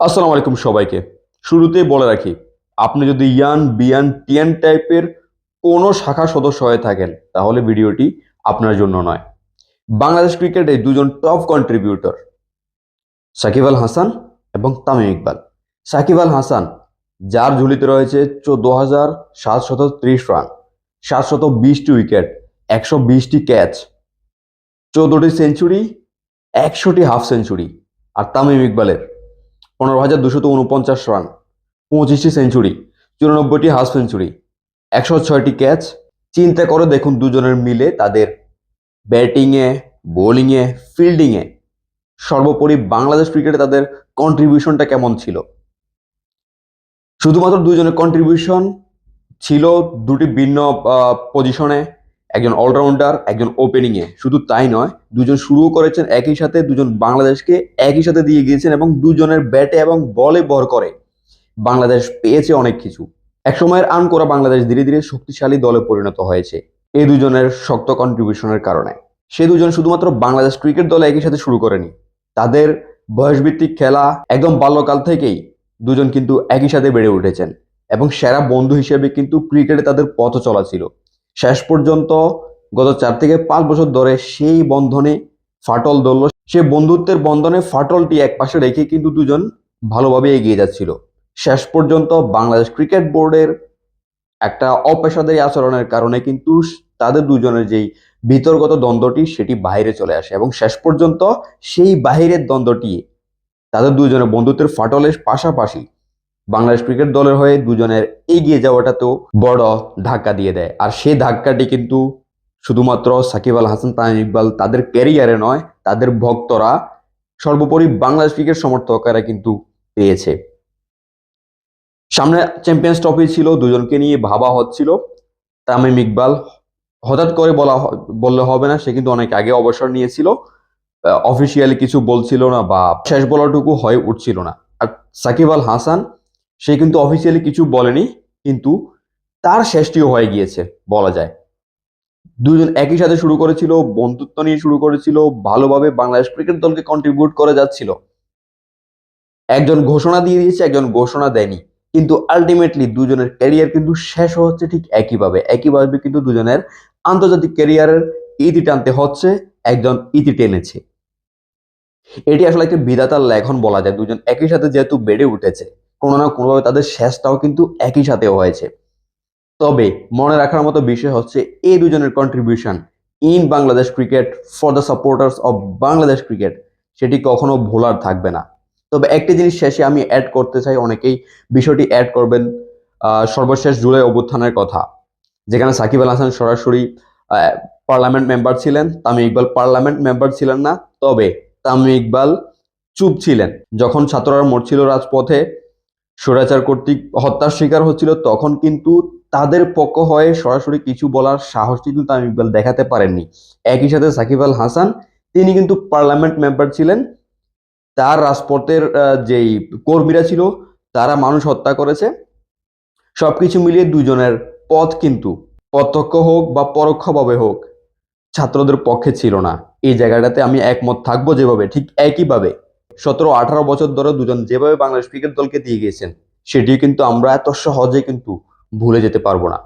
আসসালামু আলাইকুম সবাইকে। শুরুতেই বলে রাখি, আপনি যদি ইয়ান, বিয়ান, টিয়ান টাইপের কোনো শাখা সদস্য হয়ে থাকেন, তাহলে ভিডিওটি আপনার জন্য নয়। বাংলাদেশ ক্রিকেটে দুজন টপ কন্ট্রিবিউটর, সাকিব আল হাসান এবং তামিম ইকবাল। সাকিব আল হাসান, যার ঝুলিতে রয়েছে চোদ্দ হাজার সাতশত ত্রিশ রান, সাতশত বিশটি উইকেট, একশো বিশটি ক্যাচ, চোদ্দটি সেঞ্চুরি, একশোটি হাফ সেঞ্চুরি, আর তামিম ইকবালের পনেরো হাজার দুশত উনপঞ্চাশ রান, পঁচিশটি সেঞ্চুরি, চুরানব্বইটি হাফ সেঞ্চুরি, একশো ছয়টি ক্যাচ। চিন্তা করে দেখুন দুজনের মিলে তাদের ব্যাটিংয়ে, বোলিংয়ে, ফিল্ডিংয়ে সর্বোপরি বাংলাদেশ ক্রিকেটে তাদের কন্ট্রিবিউশনটা কেমন ছিল? শুধুমাত্র দুজনের কন্ট্রিবিউশন ছিল দুটি ভিন্ন পজিশনে একজন অলরাউন্ডার একজন ওপেনিংয়ে শুধু তাই নয়, দুজন শুরুও করেছেন একই সাথে, দুজন বাংলাদেশকে একই সাথে দিয়ে গিয়েছেন এবং দুজনের ব্যাটে এবং বলে ভর করে। বাংলাদেশ পেয়েছে অনেক কিছু। একসময়ের আন করা বাংলাদেশ ধীরে ধীরে শক্তিশালী দলে পরিণত হয়েছে এই দুজনের শক্ত কন্ট্রিবিউশনের কারণে। সে দুজন শুধুমাত্র বাংলাদেশ ক্রিকেট দলে একই সাথে শুরু করেনি। তাদের বয়সভিত্তিক খেলা একদম বাল্যকাল থেকেই দুজন কিন্তু একই সাথে বেড়ে উঠেছেন এবং সেরা বন্ধু হিসেবে কিন্তু ক্রিকেটে তাদের পথ চলা ছিল। শেষ পর্যন্ত গত চার থেকে পাঁচ বছর ধরে সেই বন্ধনে ফাটল ধরল। সে বন্ধুত্বের বন্ধনে ফাটলটি এক পাশে রেখে কিন্তু দুজন ভালোভাবে এগিয়ে যাচ্ছিল। শেষ পর্যন্ত বাংলাদেশ ক্রিকেট বোর্ডের একটা অপেশাদারী আচরণের কারণে কিন্তু তাদের দুজনের যেই বিতর্গত দ্বন্দ্বটি সেটি বাইরে চলে আসে এবং শেষ পর্যন্ত সেই বাহিরের দ্বন্দ্বটি তাদের দুজনের বন্ধুত্বের ফাটলের পাশাপাশি বাংলাদেশ ক্রিকেট দলের হয়ে দুজনের এগিয়ে যাওয়াটাতেও বড় ধাক্কা দিয়ে দেয়। আর সেই ধাক্কাটি কিন্তু শুধুমাত্র সাকিব আল হাসান, তামিম ইকবাল তাদের ক্যারিয়ারে নয়, তাদের ভক্তরা, সর্বোপরি বাংলাদেশ ক্রিকেট সমর্থকেরা কিন্তু পেয়েছে। সামনে চ্যাম্পিয়ন্স ট্রফি ছিল, দুজনকে নিয়ে ভাবা হচ্ছিল। তামিম ইকবাল হঠাৎ করে বলা বললে হবে না, সে কিন্তু অনেক আগে অবসর নিয়েছিল। অফিসিয়ালি কিছু বলছিল না বা শেষ বলাটুকু হয়ে উঠছিল না। আর সাকিব আল হাসান সে কিন্তু অফিসিয়ালি কিছু বলেনি, কিন্তু তার শেষটিও হয়ে গিয়েছে, বলা যায়। দুজন একই সাথে শুরু করেছিল, বন্ধুত্ব নিয়ে শুরু করেছিল, ভালোভাবে বাংলাদেশ ক্রিকেট দলকে কন্ট্রিবিউট করে যাচ্ছিল। একজন ঘোষণা দিয়ে দিয়েছে, একজন ঘোষণা দেয়নি। কিন্তু আলটিমেটলি দুজনের ক্যারিয়ার কিন্তু শেষ হচ্ছে ঠিক একইভাবে। একইভাবে কিন্তু দুজনের আন্তর্জাতিক ক্যারিয়ারের ইতি টানতে হচ্ছে, একজন ইতি টেনেছে। এটি আসলে একটা বিধাতার লেখন বলা যায়। দুজন একই সাথে যেহেতু বেড়ে উঠেছে কোনো না কোনোভাবে তাদের শেষটাও কিন্তু একই সাথে হয়েছে। তবে মনে রাখার মতো বিষয় হচ্ছে এই দুজনের contribution in Bangladesh cricket for the supporters of Bangladesh cricket সেটি কখনো ভোলার থাকবে না। তবে একটি জিনিস শেষে আমি অ্যাড করতে চাই, অনেকেই বিষয়টি অ্যাড করবেন সর্বশেষ জুলাই অভ্যুত্থানের কথা, যেখানে সাকিব আল হাসান সরাসরি পার্লামেন্ট মেম্বার ছিলেন, তামিম ইকবাল পার্লামেন্ট মেম্বার ছিলেন না, তবে তামিম ইকবাল চুপ ছিলেন, যখন ছাত্ররা মরছিল রাজপথে স্বৈরাচার কর্তৃক হত্যার শিকার হচ্ছিল, তখন কিন্তু তাদের পক্ষ হয়ে সরাসরি কিছু বলার সাহস কিন্তু তামিম ইকবাল দেখাতে পারেননি। একই সাথে সাকিব আল হাসান, তিনি কিন্তু পার্লামেন্ট মেম্বার ছিলেন। তার রাজপথের যেই কর্মীরা ছিল, তারা মানুষ হত্যা করেছে। সবকিছু মিলিয়ে দুজনের পথ কিন্তু প্রত্যক্ষ হোক বা পরোক্ষভাবে হোক, ছাত্রদের পক্ষে ছিল না। এই জায়গাটাতে আমি একমত থাকব যেভাবে, ঠিক একইভাবে। সতেরো, আঠারো বছর ধরে দুজন যেভাবে বাংলাদেশ ক্রিকেট দলকে দিয়ে গিয়েছেন, সেটিও কিন্তু আমরা এত সহজে কিন্তু ভুলে যেতে পারব না।